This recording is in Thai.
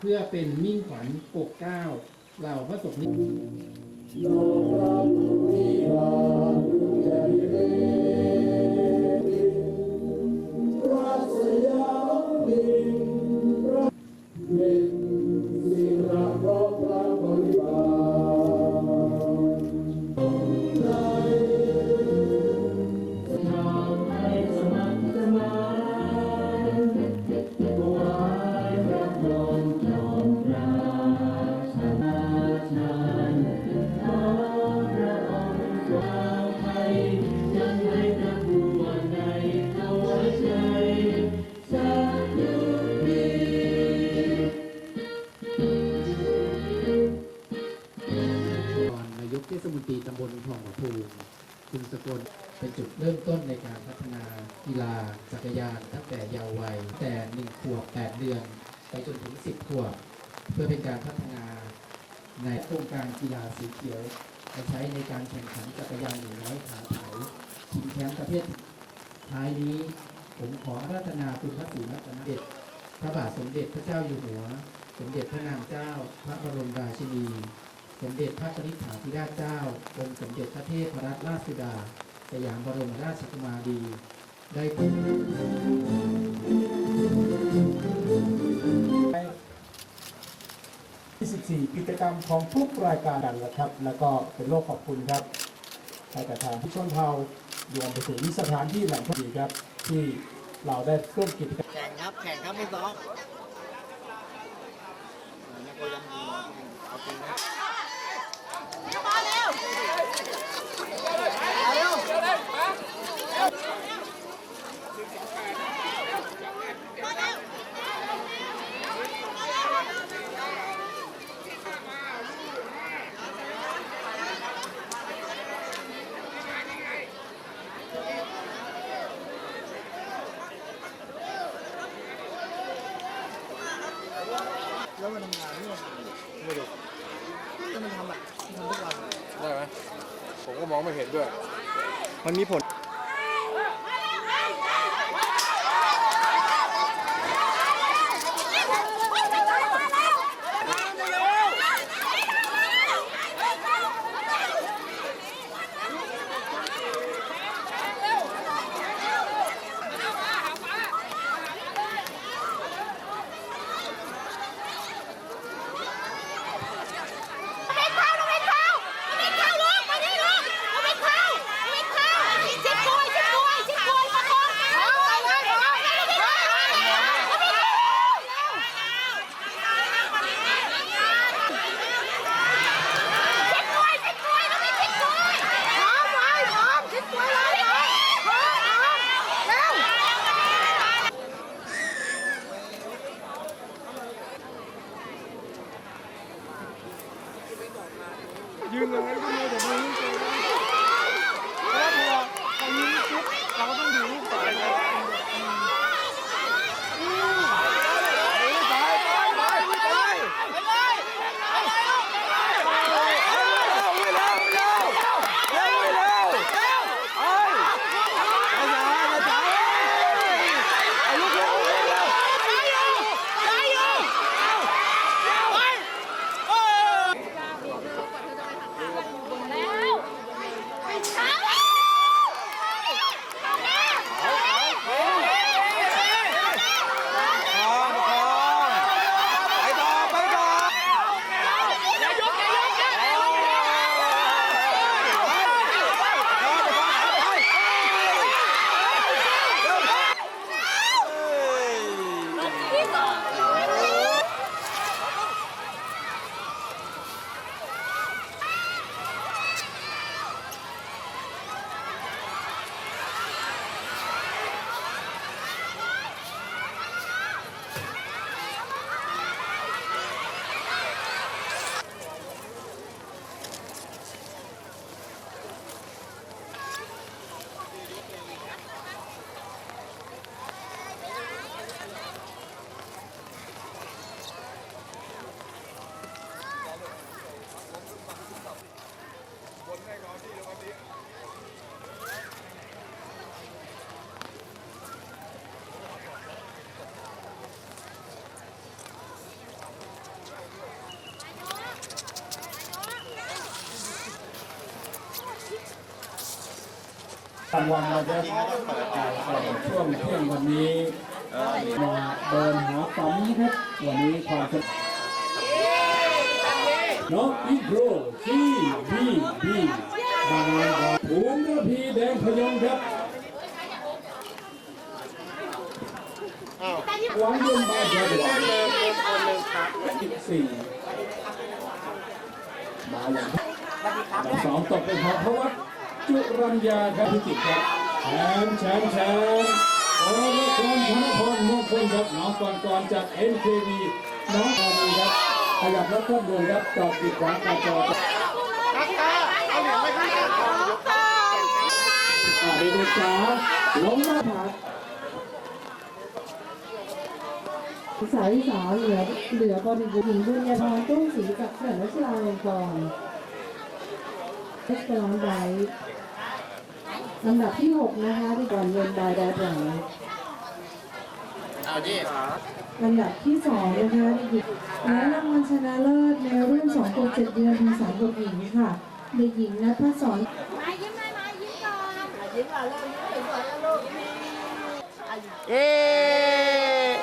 เพื่อเป็นมิ่งขวัญปกเกล้าเหล่าพระสงฆ์นิ เทศมนตรีตำบลคลองหัวภูคุณสกลเป็นจุดเริ่มต้นในการพัฒนากีฬาจักรยานตั้งแต่เยาว์วัยแต่1ขวบ8เดือน ไปจนถึง 10 ขวบ เพื่อเป็นการพัฒนาในโครงการกีฬาสีเขียวมาใช้ในการแข่งขันจักรยานหนึ่งร้อยขาเถาชิงแชมป์ประเภทท้ายนี้ผมขอราธนาคุณพระศรีรัตนเดชพระบาทสมเด็จพระเจ้าอยู่หัว สมเด็จพระนางเจ้า พระบรมราชินี สมเด็จพระนิษฐาธิราชเจ้ากรมสมเด็จพระเทพรัตนราชสุดา สยามบรมราชกุมารี ได้เป็น24 กิจกรรมของทุกรายการกันนะครับ แล้วก็เป็นโลกขอบคุณครับให้กับทางผู้ชนเผ่ารวมไปถึงสถานที่แหล่งท่องเที่ยวครับ ที่เราได้ร่วมกิจกรรมแข่งครับแข่งครับไม่ซ้อมเอาจริงนะ แล้วมันทำงานนี่ไม่ดูก็มันทำอะทำทุกวัน ได้ไหมผม ก็มองไม่เห็นด้วย มันมีผล ไม่เข้าไม่เข้าไม่เข้าลูกมานี่ลูกไม่เข้าไม่เข้าชิดกล้วยชิดกล้วยชิดกล้วยมาก่อนเอาไปเลยเอาไปเลยเอาไปเลยชิดกล้วยชิดกล้วยต้องมีชิดกล้วยพร้อมไว้พร้อมชิดกล้วยเลยพร้อมพร้อมเร็ว ยืนเลยยืนเลยเดี๋ยวมือเจอแล้วพอพอยิงปุ๊บเราก็ต้องดูลูกต่อเลยไปไปไปไปไป กลางวันเราจะอ่าเอ่อช่วงเที่ยงวันนี้มาเดินหาปั๊มครับวันนี้ความสนุกน้องอีโกรซีบีบีบางนาบอภูมิระพีแดงพยงครับหวังยืนบาเดียวหวังสิบสี่มาอย่างอันดับสองตกเป็นของพวัต จุรัญญาครับพิจิตรครับแชมป์แชมป์แชมป์โอ้ยกรธนพรมงคลครับน้องกรกรจาก NKB น้องอามีครับขยับแล้วก็ดูครับตอบติดขวางกรจอครับเด็กๆจ๋าลงมมาถาสาวสาวเหลือเหลือบริบูรณ์หญิงบุญญาพรตุ้งศรีกับเขื่อนวชิราลงกรณ์เล็กกรองได ลำดับที่ 6 นะคะที่ก่อนเย็นบายแดดไหลลำดับที่ 2 นะคะเด็กและรางวัลชนะเลิศในรุ่น2ตัว7เดือนถึง3บวกหญิงค่ะเด็กหญิงนัทสอนมายิ้มเลยมายิ้มก่อนเย้